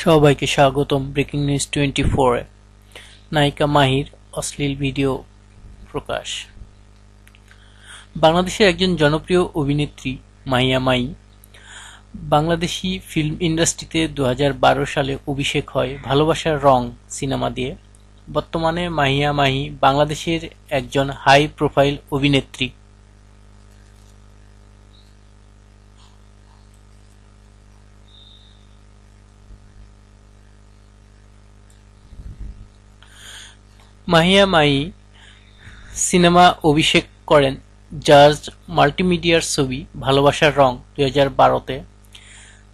সবাইকে স্বাগতম breaking news twenty ফোরে নায়িকা মাহির, অশ্লীল ভিডিও প্রকাশ। বাংলাদেশের একজন জনপ্রিয় অভিনেত্রী মাহিয়া মাই বাংলাদেশি ফিল্ম ইন্ডাস্ট্রিতে দু হাজার বারো সালে অভিষেক হয় ভালোবাসার রং সিনেমা দিয়ে। বর্তমানে মাহিয়া মাহি বাংলাদেশের একজন হাই প্রোফাইল অভিনেত্রী। মাহিয়া মাহি সিনেমা অভিষেক করেন জাজ মাল্টিমিডিয়ার ছবি ভালোবাসার রং দুই হাজার বারোতে।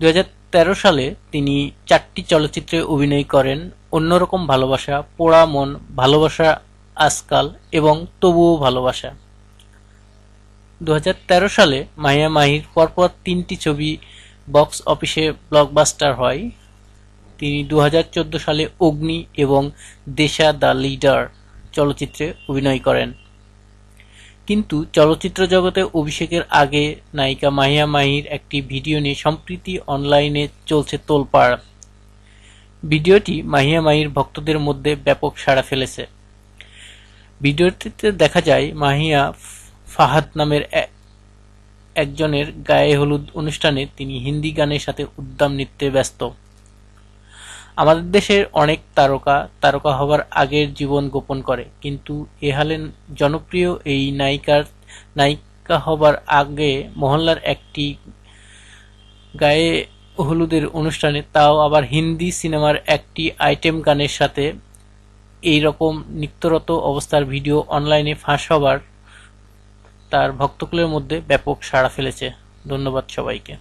দুই তেরো সালে তিনি চারটি চলচ্চিত্রে অভিনয় করেন, অন্যরকম ভালোবাসা, পোড়া মন, ভালোবাসা আজকাল এবং তবুও ভালোবাসা। দু হাজার তেরো সালে মাহিয়া মাহির পরপর তিনটি ছবি বক্স অফিসে ব্লকবাস্টার হয়। তিনি দু হাজার চোদ্দ সালে অগ্নি এবং দেশা দ্য লিডার চলচ্চিত্রে অভিনয় করেন। কিন্তু চলচ্চিত্র জগতে অভিষেকের আগে নায়িকা মাহিয়া মাহির একটি ভিডিও নিয়ে সম্প্রীতি অনলাইনে চলছে তোলপাড়। ভিডিওটি মাহিয়া মাহির ভক্তদের মধ্যে ব্যাপক সাড়া ফেলেছে। ভিডিওটিতে দেখা যায়, মাহিয়া ফাহাদ নামের একজনের গায়ে হলুদ অনুষ্ঠানে তিনি হিন্দি গানের সাথে উদ্দাম নৃত্যে ব্যস্ত। আমাদের দেশের অনেক তারকা তারকা হবার আগের জীবন গোপন করে, কিন্তু এহালে জনপ্রিয় এই নায়িকার, নায়িকা হবার আগে মহল্লার একটি গায়ে হলুদের অনুষ্ঠানে, তাও আবার হিন্দি সিনেমার একটি আইটেম গানের সাথে এই রকম নিত্যরত অবস্থার ভিডিও অনলাইনে ফাঁস হবার তার ভক্তকুলের মধ্যে ব্যাপক সাড়া ফেলেছে। ধন্যবাদ সবাইকে।